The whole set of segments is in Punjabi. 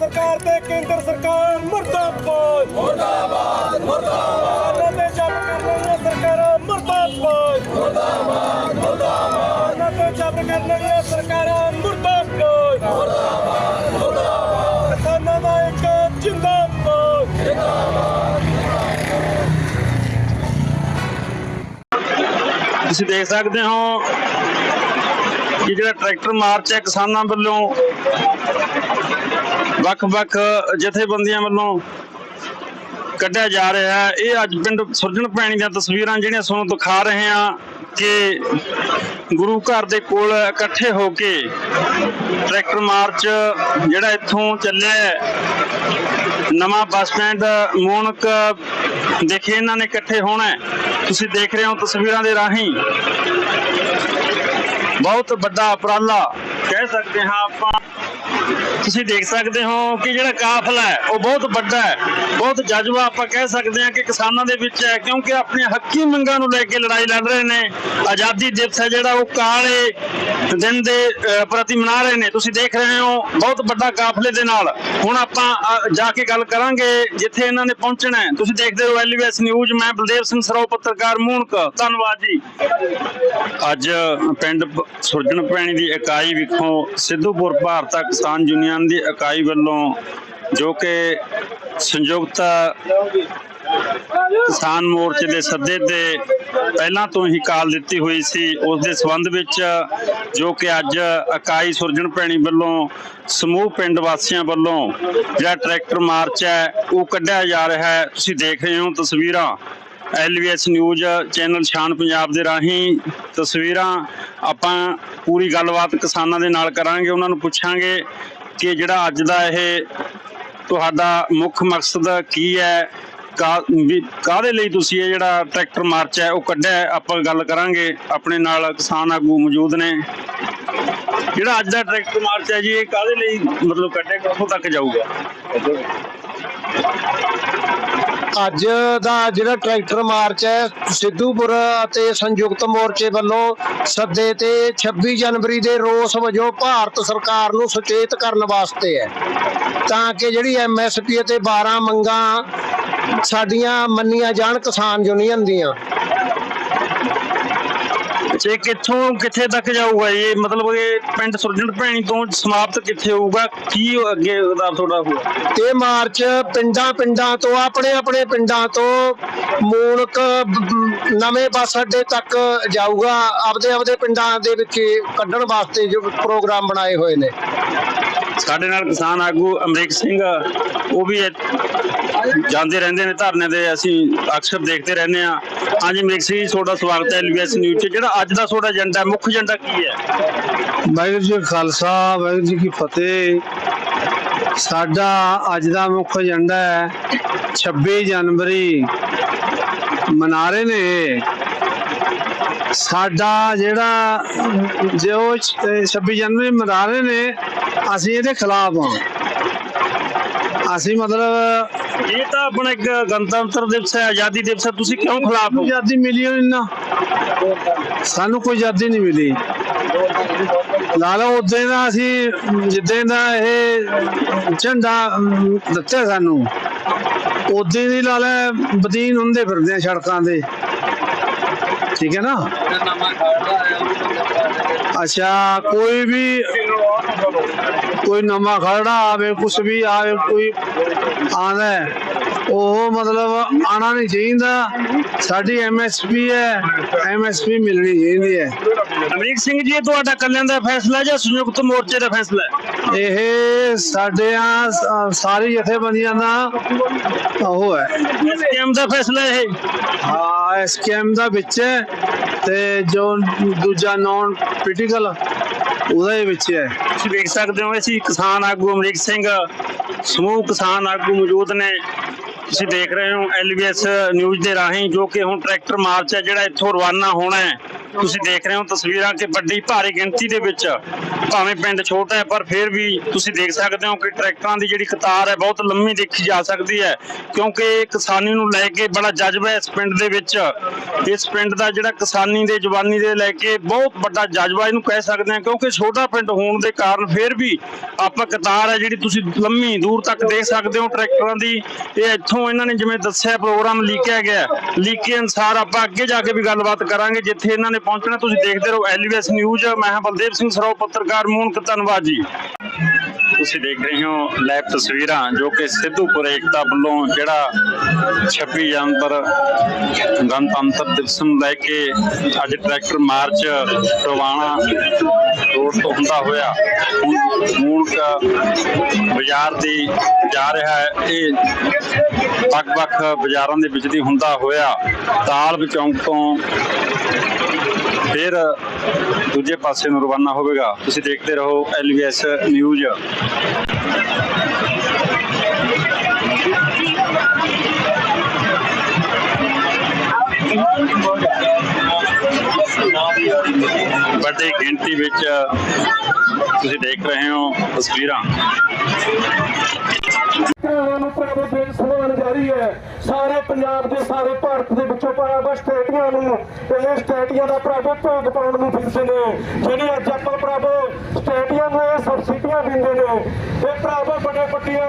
ਸਰਕਾਰ ਤੇ ਕੇਂਦਰ ਸਰਕਾਰ ਮੁਰਦਾਬਾਦ। ਮੁਰਦਾਬਾਦ ਮੁਰਦਾਬਾਦ। ਤੇ ਜਬ ਕਰਨ ਵਾਲੀਆਂ ਸਰਕਾਰਾਂ ਮੁਰਦਾਬਾਦ। ਮੁਰਦਾਬਾਦ ਮੁਰਦਾਬਾਦ। ਤੇ ਜਬ ਕਰਨ ਵਾਲੀਆਂ ਸਰਕਾਰਾਂ ਮੁਰਦਾਬਾਦ। ਮੁਰਦਾਬਾਦ ਮੁਰਦਾਬਾਦ। ਕਿਸਾਨਾਂ ਦਾ ਇੱਕ ਜਿੰਦਾਬਾਦ। ਤੁਸੀਂ ਦੇਖ ਸਕਦੇ ਹੋ ਕਿ ਜਿਹੜਾ ਟਰੈਕਟਰ ਮਾਰਚ ਹੈ ਕਿਸਾਨਾਂ ਵੱਲੋਂ ਵੱਖ-ਵੱਖ ਜਥੇਬੰਦੀਆਂ ਵੱਲੋਂ ਕੱਢਿਆ ਜਾ ਰਿਹਾ ਹੈ। ਇਹ ਅੱਜ ਪਿੰਡ ਸੁਰਜਣ ਪੈਣੀ ਦੀਆਂ ਤਸਵੀਰਾਂ ਜਿਹੜੀਆਂ ਤੁਹਾਨੂੰ ਦਿਖਾ ਰਹੇ ਹਾਂ ਕਿ ਗੁਰੂ ਘਰ ਦੇ ਕੋਲ ਇਕੱਠੇ ਹੋ ਕੇ ਟਰੈਕਟਰ ਮਾਰਚ ਜਿਹੜਾ ਇੱਥੋਂ ਚੱਲਿਆ ਹੈ। ਨਵਾਂ ਬੱਸ ਸਟੈਂਡ ਮੋਨਕ ਦੇਖੇ ਇਹਨਾਂ ਨੇ ਇਕੱਠੇ ਹੋਣਾ ਤੁਸੀਂ ਦੇਖ ਰਹੇ ਹੋ ਤਸਵੀਰਾਂ ਦੇ ਰਾਹੀਂ। ਬਹੁਤ ਵੱਡਾ ਉਪਰਾਲਾ ਕਹਿ ਸਕਦੇ ਹਾਂ ਆਪਾਂ। ਤੁਸੀਂ ਦੇਖ ਸਕਦੇ ਹੋ ਕਿ ਜਿਹੜਾ ਕਾਫਲਾ ਹੈ, ਉਹ ਬਹੁਤ ਵੱਡਾ ਹੈ, ਬਹੁਤ ਜਜ਼ਬਾ ਆਪਾਂ ਕਹਿ ਸਕਦੇ ਹਾਂ ਕਿ ਕਿਸਾਨਾਂ ਦੇ ਵਿੱਚ ਹੈ, ਕਿਉਂਕਿ ਆਪਣੀਆਂ ਹੱਕੀ ਮੰਗਾਂ ਨੂੰ ਲੈ ਕੇ ਲੜਾਈ ਲੜ ਰਹੇ ਨੇ। ਆਜ਼ਾਦੀ ਦਿਵਸ ਹੈ ਜਿਹੜਾ, ਉਹ ਕਾਲੇ ਦਿਨ ਦੇ ਪ੍ਰਤੀ ਮਨਾ ਰਹੇ ਨੇ। ਤੁਸੀਂ ਦੇਖ ਰਹੇ ਹੋ, ਬਹੁਤ ਵੱਡਾ ਕਾਫਲੇ ਦੇ ਨਾਲ। ਹੁਣ ਆਪਾਂ ਜਾ ਕੇ ਗੱਲ ਕਰਾਂਗੇ ਜਿੱਥੇ ਇਹਨਾਂ ਨੇ ਪਹੁੰਚਣਾ ਹੈ। ਤੁਸੀਂ ਦੇਖਦੇ ਹੋ ਐਲਵੀਐਸ ਨਿਊਜ਼, ਮੈਂ ਬਲਦੇਵ ਸਿੰਘ ਸਰੋ ਪੱਤਰਕਾਰ ਮੂਨਕ। ਧੰਨਵਾਦ ਜੀ। ਅੱਜ ਪਿੰਡ ਸੁਰਜਣ ਪੈਣੀ ਦੀ ਇਕਾਈ ਵਿਖੋਂ ਸਿੱਧੂਪੁਰ ਭਾਰਤ ਕਿਸਾਨ ਯੂਨੀਅਨ ਦੀ ਇਕਾਈ ਵੱਲੋਂ ਜੋ ਕਿ ਸੰਯੁਕਤ ਕਿਸਾਨ ਮੋਰਚੇ ਦੇ ਸੱਦੇ ਤੇ ਪਹਿਲਾਂ ਤੋਂ ਹੀ ਕਾਲ ਦਿੱਤੀ ਹੋਈ ਸੀ। ਉਸ ਦੇ ਸਬੰਧ ਵਿੱਚ ਜੋ ਕਿ ਅੱਜ ਇਕਾਈ ਸੁਰਜਣ ਪੈਣੀ ਵੱਲੋਂ ਸਮੂਹ ਪਿੰਡ ਵਾਸੀਆਂ ਵੱਲੋਂ ਜਿਹੜਾ ਟਰੈਕਟਰ ਮਾਰਚ ਹੈ, ਉਹ ਕੱਢਿਆ ਜਾ ਰਿਹਾ ਹੈ। ਤੁਸੀਂ ਦੇਖ ਰਹੇ ਹੋ ਤਸਵੀਰਾਂ। LVS news channel Shaan Punjab ਦੇ ਰਾਹੀਂ ਤਸਵੀਰਾਂ। ਆਪਾਂ ਪੂਰੀ ਗੱਲਬਾਤ ਕਿਸਾਨਾਂ ਦੇ ਨਾਲ ਕਰਾਂਗੇ, ਉਹਨਾਂ ਨੂੰ ਪੁੱਛਾਂਗੇ ਕਿ ਜਿਹੜਾ ਅੱਜ ਦਾ ਇਹ ਤੁਹਾਡਾ ਮੁੱਖ ਮਕਸਦ ਕੀ ਹੈ ਕਾ- ਵੀ ਕਾਹਦੇ ਲਈ ਤੁਸੀਂ ਇਹ ਜਿਹੜਾ ਟਰੈਕਟਰ ਮਾਰਚ ਹੈ, ਉਹ ਕੱਢਿਆ ਹੈ? ਆਪਾਂ ਗੱਲ ਕਰਾਂਗੇ। ਆਪਣੇ ਨਾਲ ਕਿਸਾਨ ਆਗੂ ਮੌਜੂਦ ਨੇ। ਜਿਹੜਾ ਅੱਜ ਦਾ ਟਰੈਕਟਰ ਮਾਰਚ ਹੈ ਜੀ, ਇਹ ਕਾਹਦੇ ਲਈ ਮਤਲਬ ਕੱਢਿਆ ਕਿੱਥੋਂ ਤੱਕ ਜਾਊਗਾ? ਅੱਜ ਦਾ ਜਿਹੜਾ ਟਰੈਕਟਰ ਮਾਰਚ ਹੈ, ਸਿੱਧੂਪੁਰ ਅਤੇ ਸੰਯੁਕਤ ਮੋਰਚੇ ਵੱਲੋਂ ਸੱਦੇ ਤੇ 26 ਜਨਵਰੀ ਦੇ ਰੋਸ ਵਜੋਂ ਭਾਰਤ ਸਰਕਾਰ ਨੂੰ ਸੁਚੇਤ ਕਰਨ ਵਾਸਤੇ ਹੈ। ਤਾਂ ਕਿ ਜਿਹੜੀ ਐਮਐਸਪੀ ਅਤੇ 12 ਮੰਗਾਂ ਸਾਡੀਆਂ ਮੰਨੀਆਂ ਜਾਣ ਕਿਸਾਨ ਯੂਨੀਅਨ ਦੀਆਂ ਇਹ ਕਿੱਥੋਂ ਕਿੱਥੇ ਤੱਕ ਜਾਊਗਾ ਇਹ? ਮਤਲਬ ਇਹ ਪਿੰਡ ਸੁਰਜਣ ਭੈਣੀ ਤੋਂ ਸਮਾਪਤ ਕਿੱਥੇ ਹੋਊਗਾ? ਕੀ ਅੱਗੇ ਉਹਦਾ ਤੁਹਾਡਾ ਹੋਊਗਾ? ਇਹ ਮਾਰਚ ਪਿੰਡਾਂ ਪਿੰਡਾਂ ਤੋਂ ਆਪਣੇ ਆਪਣੇ ਪਿੰਡਾਂ ਤੋਂ ਮੂਨਕ ਨਵੇਂ ਬੱਸ ਅੱਡੇ ਤੱਕ ਜਾਊਗਾ। ਆਪਦੇ ਆਪਦੇ ਪਿੰਡਾਂ ਦੇ ਵਿੱਚ ਕੱਢਣ ਵਾਸਤੇ ਜੋ ਪ੍ਰੋਗਰਾਮ ਬਣਾਏ ਹੋਏ ਨੇ। ਸਾਡੇ ਨਾਲ ਕਿਸਾਨ ਆਗੂ ਅਮਰੀਕ ਸਿੰਘ ਉਹ ਵੀ ਜਾਂਦੇ ਰਹਿੰਦੇ ਨੇ ਧਰਨੇ ਤੇ ਅਸੀਂ ਅਕਸਰ ਦੇਖਦੇ ਰਹਿੰਦੇ ਹਾਂ। ਹਾਂਜੀ ਅਮਰੀਕ ਤੁਹਾਡਾ ਸਵਾਗਤ ਹੈ ਐਲਬੀਐਸ ਨਿਊਜ਼ 'ਚ। ਜਿਹੜਾ ਅੱਜ ਦਾ ਤੁਹਾਡਾ ਏਜੰਡਾ, ਮੁੱਖ ਏਜੰਡਾ ਕੀ ਹੈ? ਵਾਹਿਗੁਰੂ ਜੀ ਖਾਲਸਾ, ਵਾਹਿਗੁਰੂ ਜੀ ਕੀ ਫਤਿਹ। ਸਾਡਾ ਅੱਜ ਦਾ ਮੁੱਖ ਏਜੰਡਾ ਹੈ 26 ਜਨਵਰੀ ਮਨਾ ਰਹੇ ਨੇ। ਸਾਡਾ ਜਿਹੜਾ ਜੋ 26 ਜਨਵਰੀ ਮਨਾ ਰਹੇ ਨੇ, ਅਸੀਂ ਇਹਦੇ ਖਿਲਾਫ ਹਾਂ। ਅਸੀਂ ਮਤਲਬ ਇਹ ਤਾਂ ਆਪਣਾ ਇੱਕ ਗਣਤੰਤਰ ਦਿਵਸ ਹੈ, ਆਜ਼ਾਦੀ ਦਿਵਸ ਹੈ, ਤੁਸੀਂ ਕਿਉਂ ਖਿਲਾਫ ਹੋ? ਆਜ਼ਾਦੀ ਮਿਲੀ ਹੋਈ ਨਾ। ਸਾਨੂੰ ਕੋਈ ਆਜ਼ਾਦੀ ਨਹੀਂ ਮਿਲੀ। ਲਾ ਲਓ, ਉਦੋਂ ਦਾ ਅਸੀਂ, ਜਿੱਦਾਂ ਦਾ ਇਹ ਝੰਡਾ ਦਿੱਤਾ ਸਾਨੂੰ। ਉਦੋਂ ਦੀ ਲਾ ਲੈ, ਬਦੀਨ ਹੁੰਦੇ ਫਿਰਦੇ ਆ ਸੜਕਾਂ ਦੇ ਠੀਕ ਹੈ ਨਾ? ਅੱਛਾ ਕੋਈ ਵੀ ਕੋਈ ਨਵਾਂ ਖੜਾ ਆਵੇ ਕੁਛ ਵੀ ਆਵੇ ਕੋਈ ਆਉਂਦਾ ਹੈ, ਉਹ ਮਤਲਬ ਆਣਾ ਨਹੀਂ ਚਾਹੀਦਾ। ਸਾਡੀ ਐਮਐਸਪੀ ਹੈ ਐਮਐਸਪੀ ਮਿਲਣੀ ਚਾਹੀਦੀ ਹੈ। ਅਮਰੀਕ ਸਿੰਘ ਜੀ ਇਹ ਤੁਹਾਡਾ ਕੱਲਿਆਂ ਦਾ ਫੈਸਲਾ ਜਾਂ ਸੰਯੁਕਤ ਮੋਰਚੇ ਦਾ ਫੈਸਲਾ ਹੈ? ਇਹ ਸਾਡੇ ਆ ਸਾਰੀ ਜਥੇਬੰਦੀਆਂ ਦਾ ਉਹ ਹੈ। ਐਸਕੇਐਮ ਦਾ ਫੈਸਲਾ ਇਹ? ਹਾਂ ਐਸਕੇਐਮ ਦਾ ਵਿੱਚ ਹੈ ਤੇ ਜੋ ਦੂਜਾ ਨਾਨ ਪੋਲੀਟੀਕਲ ਉਹਦੇ ਵਿੱਚ ਹੈ। ਤੁਸੀਂ ਵੇਖ ਸਕਦੇ ਹੋ ਅਸੀਂ ਕਿਸਾਨ ਆਗੂ ਅਮਰੀਕ ਸਿੰਘ ਸਮੂਹ ਕਿਸਾਨ ਆਗੂ ਮੌਜੂਦ ਨੇ। ਤੁਸੀਂ ਦੇਖ ਰਹੇ ਹੋ ਐਲਬੀਐਸ ਨਿਊਜ਼ ਦੇ ਰਾਹੀਂ ਜੋ ਕਿ ਹੁਣ ਟਰੈਕਟਰ ਮਾਰਚ ਹੈ ਜਿਹੜਾ ਇੱਥੋਂ ਰਵਾਨਾ ਹੋਣਾ ਹੈ। ਤੁਸੀਂ ਦੇਖ ਰਹੇ ਹੋ ਤਸਵੀਰਾਂ ਕਿ ਵੱਡੀ ਭਾਰੀ ਗਿਣਤੀ ਦੇ ਵਿੱਚ ਭਾਵੇਂ ਪਿੰਡ ਛੋਟਾ ਹੈ, ਪਰ ਫਿਰ ਵੀ ਤੁਸੀਂ ਦੇਖ ਸਕਦੇ ਹੋ ਕਿ ਟਰੈਕਟਰਾਂ ਦੀ ਜਿਹੜੀ ਕਤਾਰ ਹੈ, ਬਹੁਤ ਲੰਮੀ ਦੇਖੀ ਜਾ ਸਕਦੀ ਹੈ। ਕਿਉਂਕਿ ਕਿਸਾਨੀ ਨੂੰ ਲੈ ਕੇ ਬੜਾ ਜਜ਼ਬਾ ਇਸ ਪਿੰਡ ਦੇ ਵਿੱਚ। ਇਸ ਪਿੰਡ ਦਾ ਜਿਹੜਾ ਕਿਸਾਨੀ ਦੇ, ਜਵਾਨੀ ਦੇ ਲੈ ਕੇ ਬਹੁਤ ਵੱਡਾ ਜਜ਼ਬਾ ਇਹਨੂੰ ਕਹਿ ਸਕਦੇ ਹਾਂ। ਕਿਉਂਕਿ ਛੋਟਾ ਪਿੰਡ ਹੋਣ ਦੇ ਕਾਰਨ ਫਿਰ ਵੀ ਆਪਾਂ ਕਤਾਰ ਹੈ ਜਿਹੜੀ ਤੁਸੀਂ ਲੰਮੀ ਦੂਰ ਤੱਕ ਦੇਖ ਸਕਦੇ ਹੋ ਟਰੈਕਟਰਾਂ ਦੀ। ਇਹ ਇੱਥੋਂ ਇਹਨਾਂ ਨੇ ਜਿਵੇਂ ਦੱਸਿਆ, ਪ੍ਰੋਗਰਾਮ ਲੀਕਿਆ ਗਿਆ। ਲੀਕੇ ਅਨਸਾਰ ਆਪਾਂ ਅੱਗੇ ਜਾ ਕੇ ਵੀ ਗੱਲਬਾਤ ਕਰਾਂਗੇ, ਜਿੱਥੇ ਇਹਨਾਂ ਨੇ ਪਹੁੰਚਣਾ ਤੁਸੀਂ ਦੇਖਦੇ ਰਹੋ ਐਲਵੀਐਸ ਨਿਊਜ਼ ਮੈਂ ਹਾਂ ਬਲਦੇਵ ਸਿੰਘ ਸਰੋਂ ਪੱਤਰਕਾਰ, ਮੂਨਕ ਧੰਨਵਾਦ ਜੀ। ਤੁਸੀਂ ਦੇਖ ਰਹੇ ਹੋ ਲਾਈਵ ਤਸਵੀਰਾਂ ਜੋ ਕਿ ਸਿੱਧੂਪੁਰ ਏਕਤਾ ਵੱਲੋਂ ਜਿਹੜਾ 26 ਜਨਵਰ ਗਣਤੰਤਰ ਦਿਵਸ ਨੂੰ ਲੈ ਕੇ ਅੱਜ ਟਰੈਕਟਰ ਮਾਰਚ ਟਵਾਣਾ ਰੋਡ ਤੋਂ ਹੁੰਦਾ ਹੋਇਆ ਹੁਣ ਬਾਜ਼ਾਰ ਦੀ ਜਾ ਰਿਹਾ ਹੈ। ਇਹ ਵੱਖ-ਵੱਖ ਬਾਜ਼ਾਰਾਂ ਦੇ ਵਿੱਚ ਦੀ ਹੁੰਦਾ ਹੋਇਆ। ਤਾਲ ਚੌਂਕ ਤੋਂ ਫਿਰ ਦੂਜੇ ਪਾਸੇ ਨੂੰ ਰਵਾਨਾ ਹੋਵੇਗਾ। ਤੁਸੀਂ ਦੇਖਦੇ ਰਹੋ ਐਲਵੀਐਸ ਨਿਊਜ਼ ਵੱਡੀ ਗਿਣਤੀ ਵਿੱਚ ਤੁਸੀਂ ਦੇਖ ਰਹੇ ਹੋ ਤਸਵੀਰਾਂ। ਕਿਸਾਨਾਂ ਹੈ। ਸਾਰੇ ਪੰਜਾਬ ਦੇ, ਸਾਰੇ ਭਾਰਤ ਦੇ ਵਿੱਚੋਂ ਭਰਾਵਾ ਸਟੇਟੀਆਂ ਨੂੰ। ਇਹ ਸਟੇਟੀਆਂ ਦਾ ਪ੍ਰਭੂ ਭੋਗ ਪਾਉਣ ਨੂੰ ਫਿਰਦੇ ਨੇ। ਜਿਹੜੇ ਅੱਜ ਆਪਾਂ ਪ੍ਰਭੂ ਸਟੇਟੀਆਂ ਨੂੰ ਇਹ ਸਬਸਿਡੀਆਂ ਦਿੰਦੇ ਨੇ, ਇਹ ਪ੍ਰਭੂ ਵੱਡੇ ਵੱਡੀਆਂ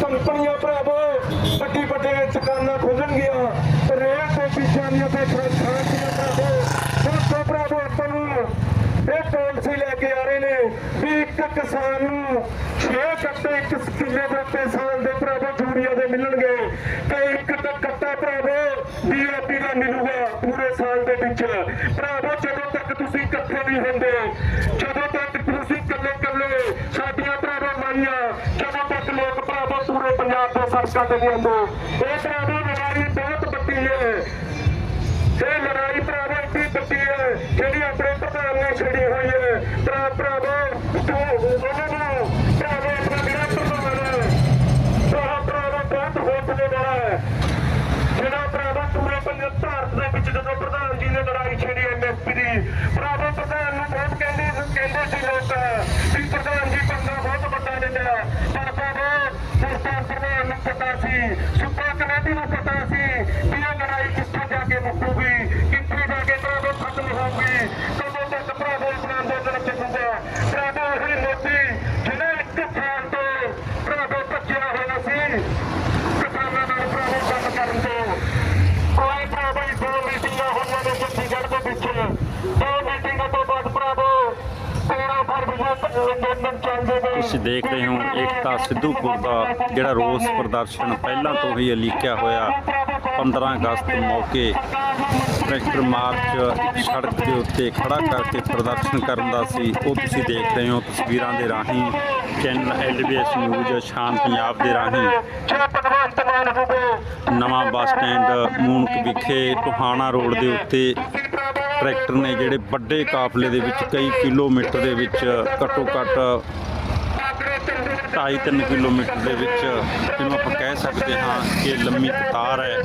ਕੰਪਨੀਆਂ ਪ੍ਰਭੂ ਵੱਡੀ ਵੱਡੇ ਦੁਕਾਨਾਂ ਖੋਲਣਗੀਆਂ ਰੇਲ ਤੇ ਪਿਛਾਨੀਆਂ ਤੇ ਖਾਣੀਆਂ ਪ੍ਰਭੂ ਦੋਸਤੋ ਪ੍ਰਭੂ ਆਪਾਂ ਨੂੰ ਇਹ ਪਾਲਿਸੀ ਲੈ ਕੇ ਆ ਰਹੇ ਨੇ। ਵੀ ਇੱਕ ਕਿਸਾਨ ਨੂੰ 6 ਕੱਟੇ, ਇੱਕ ਕਿੱਲੇ ਦੇ ਉੱਤੇ ਸਾਲ ਦੇ ਭਰਾਵਾ ਯੂਰੀਆ ਦੇ ਮਿਲਣਗੇ ਤੇ ਇੱਕ ਕੱਟਾ ਭਰਾਵਾ ਡੀਏਪੀ ਦਾ ਮਿਲੂਗਾ ਪੂਰੇ ਸਾਲ ਦੇ ਵਿੱਚ। ਭਰਾਵਾ, ਜਦੋਂ ਤੱਕ ਤੁਸੀਂ ਇਕੱਠੇ ਨਹੀਂ ਹੁੰਦੇ, ਜਦੋਂ ਤੱਕ ਤੁਸੀਂ ਇਕੱਲੇ ਇਕੱਲੇ ਸਾਡੀਆਂ ਭਰਾਵਾ ਮਾਈਆਂ ਜਦੋਂ ਤੱਕ ਲੋਕ ਭਰਾਵਾ ਪੂਰੇ ਪੰਜਾਬ ਦੇ ਸੜਕਾਂ ਤੇ ਨਹੀਂ ਆਉਂਦੇ ਇਹ ਭਰਾਵਾ ਲੜਾਈ ਬਹੁਤ ਵੱਡੀ ਹੈ। ਇਹ ਲੜਾਈ ਭਰਾਵੋ ਇੱਡੀ ਵੱਡੀ ਹੈ, ਜਿਹੜੀ ਆਪਣੇ ਭਾਰਤ ਦੇ ਵਿੱਚ ਜਦੋਂ ਪ੍ਰਧਾਨ ਜੀ ਨੇ ਲੜਾਈ ਛੇੜੀ ਐਮਐਸਪੀ ਦੀ ਭਰਾਵਾ ਪ੍ਰਧਾਨ ਨੂੰ ਬਹੁਤ ਕਹਿੰਦੇ ਕਹਿੰਦੇ ਸੀ ਲੋਕ ਵੀ ਪ੍ਰਧਾਨ ਜੀ ਬੰਦਾ ਬਹੁਤ ਵੱਡਾ ਦਿੰਦਾ ਪਰ ਭਰਾਵਾ ਸਰਕਾਰ ਪ੍ਰਧਾਨ ਨੂੰ ਪਤਾ ਸੀ ਸੁਪਾ ਕਮੇਟੀ ਨੂੰ ਪਤਾ ਸੀ ਵੀ ਇਹ ਲੜਾਈ ਕਿੱਥੇ ਜਾ ਕੇ ਮੁੱਕੂਗੀ ਕਿੱਥੇ ਜਾ ਕੇ ਭਰਾਵਾ ਖਤਮ ਹੋਊਗੀ ਕਦੋਂ ਤੱਕ ਭਰਾਵਾ ਆਪਣਾ ਅੰਦੋਲਨ ਚੱਲੂਗਾ ਭਰਾਵਾ ਉਹੀ ਮੋਦੀ ਜਿਹੜਾ ਇੱਕ ਸਾਲ ਤੋਂ ਭਰਾਵਾ ਭੱਜਿਆ ਹੋਇਆ ਸੀ ਕਿਸਾਨਾਂ ਨਾਲ ਭਰਾਵਾ ਕੰਮ ਕਰਨ ਤੋਂ ਕੋਈ ਭਰਾਵਾ ਹੀ ਦੋ ਮੀਟਿੰਗਾਂ ਹੋਈਆਂ ਨੇ ਚੰਡੀਗੜ੍ਹ ਦੇ ਵਿੱਚ ਦੋ ਮੀਟਿੰਗਾਂ ਤੋਂ ਬਾਅਦ ਭਰਾਵਾ 13 ਫਰਵਰੀ ਨੂੰ ਅੰਦੋਲਨ ਚੱਲਦੇ ਨੇ ਤੁਸੀਂ ਦੇਖ ਰਹੇ ਹੋ, ਏਕਤਾ ਸਿੱਧੂਪੁਰ ਦਾ ਜਿਹੜਾ ਰੋਸ ਪ੍ਰਦਰਸ਼ਨ ਪਹਿਲਾਂ ਤੋਂ ਹੀ ਅਲੀਕਿਆ ਹੋਇਆ 15 ਅਗਸਤ ਮੌਕੇ। ਟਰੈਕਟਰ ਮਾਰਚ ਸੜਕ ਦੇ ਉੱਤੇ ਖੜਾ ਕਰਕੇ ਪ੍ਰਦਰਸ਼ਨ ਕਰਨ ਦਾ ਸੀ। ਉਹ ਤੁਸੀਂ ਦੇਖ ਰਹੇ ਹੋ ਤਸਵੀਰਾਂ ਦੇ ਰਾਹੀਂ, channel LBS news Shaan Punjab ਦੇ ਰਾਹੀਂ। ਨਵਾਂ ਬੱਸ ਸਟੈਂਡ ਮੂਨਕ ਵਿਖੇ ਟੋਹਾਣਾ ਰੋਡ ਦੇ ਉੱਤੇ ਟਰੈਕਟਰ ਨੇ ਜਿਹੜੇ ਵੱਡੇ ਕਾਫਲੇ ਦੇ ਵਿੱਚ ਕਈ ਕਿਲੋਮੀਟਰ ਦੇ ਵਿੱਚ ਘੱਟੋ ਘੱਟ 2.5-3 ਕਿਲੋਮੀਟਰ ਦੇ ਵਿੱਚ ਇਹਨੂੰ ਆਪਾਂ ਕਹਿ ਸਕਦੇ ਹਾਂ ਕਿ ਲੰਮੀ ਕਤਾਰ ਹੈ।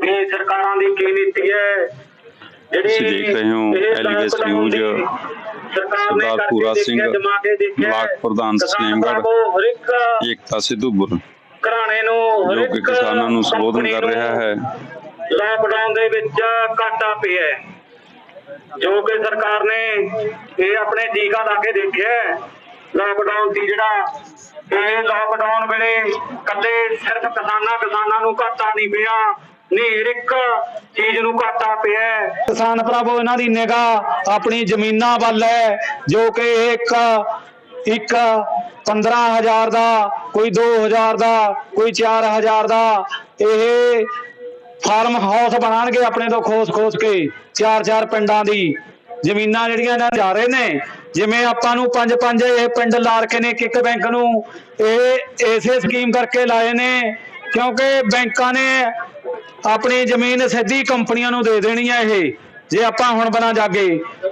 ਵੀ ਸਰਕਾਰਾਂ ਦੀ ਕੀ ਨੀਤੀ ਹੈ? ਜਿਹੜੀ ਦੇਖ ਰਹੇ ਹੋ ਇਹ ਲਾਕਡਾਊਨ ਨਿਊਜ਼ ਦੀ ਸਰਕਾਰ ਨੇ ਸਰਦਾਰ ਪੂਰਾ ਸਿੰਘ, ਜਮਾ ਕੇ ਦੇਖਿਆ ਬਲਾਕ ਪ੍ਰਧਾਨ ਇੱਕ ਏਕਤਾ ਸਿੱਧੂਪੁਰ ਘਰਾਣੇ ਨੂੰ ਹਰ ਜੋ ਕਿ ਇੱਕ ਕਿਸਾਨਾਂ ਨੂੰ ਸੰਬੋਧਨ ਕਰ ਰਿਹਾ ਹੈ। ਲਾਕਡਾਊਨ ਦੇ ਵਿੱਚ ਘਾਟਾ ਪਿਆ ਹੈ। ਜੋ ਕਿ ਸਰਕਾਰ ਨੇ ਇਹ ਆਪਣੇ ਟੀਕਾ ਲਾ ਕੇ ਦੇਖਿਆ ਲਾਕਡਾਊਨ ਦੀ ਜਿਹੜਾ। ਇਹ ਲਾਕਡਾਊਨ ਵੇਲੇ ਕੱਲੇ ਸਿਰਫ ਕਿਸਾਨਾਂ ਕਿਸਾਨਾਂ ਨੂੰ ਘਾਟਾ ਨਹੀਂ ਪਿਆ। ਨਹੀਂ ਇੱਕ ਚੀਜ਼ ਨੂੰ ਘਾਟਾ ਪਿਆ ਕਿਸਾਨ ਪ੍ਰਭੂ ਇਹਨਾਂ ਦੀ ਨਿਗਾਹ ਆਪਣੀ ਜ਼ਮੀਨਾਂ ਵੱਲ ਹੈ, ਜੋ ਕਿ ਇਹ ਇੱਕ ਇੱਕ 15000 ਦਾ, ਕੋਈ 2000 ਦਾ, ਕੋਈ 4000 ਦਾ, ਇਹ ਫਾਰਮ ਹਾਊਸ ਬਣਾਉਣਗੇ ਆਪਣੇ ਤੋਂ ਖੋਸ ਖੋਸ ਕੇ, ਚਾਰ ਚਾਰ ਪਿੰਡਾਂ ਦੀ। ਜ਼ਮੀਨਾਂ ਜਿਹੜੀਆਂ ਇਹਨਾਂ ਜਾ ਰਹੇ ਨੇ, ਜਿਵੇਂ ਆਪਾਂ ਨੂੰ ਪੰਜ ਪੰਜ ਇਹ ਪਿੰਡ ਲਾ ਨੇ ਕਿੱਕ ਬੈਂਕ ਨੂੰ ਇਹ, ਇਸੇ ਸਕੀਮ ਕਰਕੇ ਲਾਏ ਨੇ, ਕਿਉਂਕਿ ਬੈਂਕਾਂ ਨੇ ਆਪਣੀ ਜ਼ਮੀਨ ਸਿੱਧੀ ਕੰਪਨੀਆਂ ਨੂੰ ਦੇ ਦੇਣੀ ਹੈ ਇਹ, ਜੇ ਆਪਾਂ ਹੁਣ ਬਣਾ ਜਾਗੇ।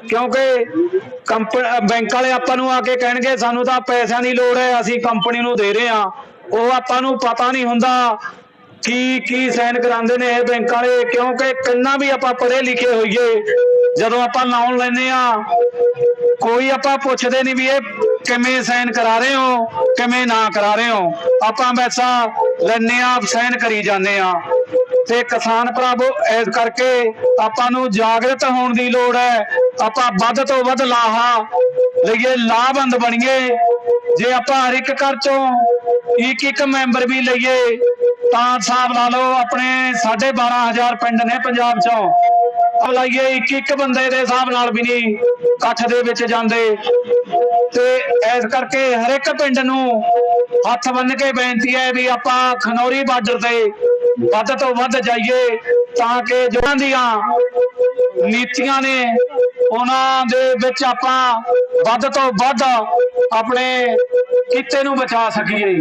ਕਿਉਂਕਿ ਕੰਪ, ਬੈਂਕ ਵਾਲੇ ਆਪਾਂ ਨੂੰ ਆ ਕੇ ਕਹਿਣਗੇ, ਸਾਨੂੰ ਤਾਂ ਪੈਸਿਆਂ ਦੀ ਲੋੜ ਹੈ, ਅਸੀਂ ਕੰਪਨੀ ਨੂੰ ਦੇ ਰਹੇ ਹਾਂ। ਉਹ ਆਪਾਂ ਨੂੰ ਪਤਾ ਨਹੀਂ ਹੁੰਦਾ ਕੀ ਕੀ ਸਾਈਨ ਕਰਾਉਂਦੇ ਨੇ ਇਹ ਬੈਂਕ ਵਾਲੇ? ਕਿਉਂਕਿ ਕਿੰਨਾ ਵੀ ਆਪਾਂ ਪੜ੍ਹੇ ਲਿਖੇ ਹੋਈਏ। ਜਦੋਂ ਆਪਾਂ ਲੋਨ ਲੈਨੇ ਆ ਕੋਈ ਆਪਾਂ ਪੁੱਛਦੇ ਨਹੀਂ ਵੀ ਇਹ ਕਿਵੇਂ ਸਾਈਨ ਕਰਾ ਰਹੇ ਹੋ, ਕਿਵੇਂ ਨਾ ਕਰਾ ਰਹੇ ਹੋ। ਆਪਾਂ ਵੈਸਾ ਲੈਨੇ ਆ ਸਾਈਨ ਕਰੀ ਜਾਂਦੇ ਆ ਤੇ ਕਿਸਾਨ ਭਰਾਵੋ ਇਸ ਕਰਕੇ ਆਪਾਂ ਨੂੰ ਜਾਗਰਤ ਹੋਣ ਦੀ ਲੋੜ ਹੈ। ਆਪਾਂ ਵੱਧ ਤੋਂ ਵੱਧ ਲਾਹਾ ਲਈਏ ਲਾਭਬੰਦ ਬਣੀਏ। ਜੇ ਆਪਾਂ ਹਰ ਇੱਕ ਘਰ ਚੋਂ ਇੱਕ ਇੱਕ ਮੈਂਬਰ ਵੀ ਲਈਏ ਤਾਂ ਹਿਸਾਬ ਲਾ ਲਓ, ਆਪਣੇ 12500 ਪਿੰਡ ਨੇ ਪੰਜਾਬ ਚੋਂ। ਆ ਲਾਈਏ, ਇੱਕ ਇੱਕ ਬੰਦੇ ਦੇ ਹਿਸਾਬ ਨਾਲ ਵੀ ਨਹੀਂ ਇਕੱਠ ਦੇ ਵਿੱਚ ਜਾਂਦੇ। ਤੇ ਇਸ ਕਰਕੇ ਹਰ ਇੱਕ ਪਿੰਡ ਨੂੰ ਹੱਥ ਬੰਨ ਕੇ ਬੇਨਤੀ ਹੈ ਵੀ ਆਪਾਂ ਖਨੌਰੀ ਬਾਰਡਰ ਤੇ ਵੱਧ ਤੋਂ ਵੱਧ ਜਾਈਏ ਤਾਂ ਕਿ ਜਿਹੜਾਂ ਦੀਆਂ ਨੀਤੀਆਂ ਨੇ ਉਹਨਾਂ ਦੇ ਵਿੱਚ ਆਪਾਂ ਵੱਧ ਤੋਂ ਵੱਧ ਆਪਣੇ ਕਿੱਤੇ ਨੂੰ ਬਚਾ ਸਕੀਏ।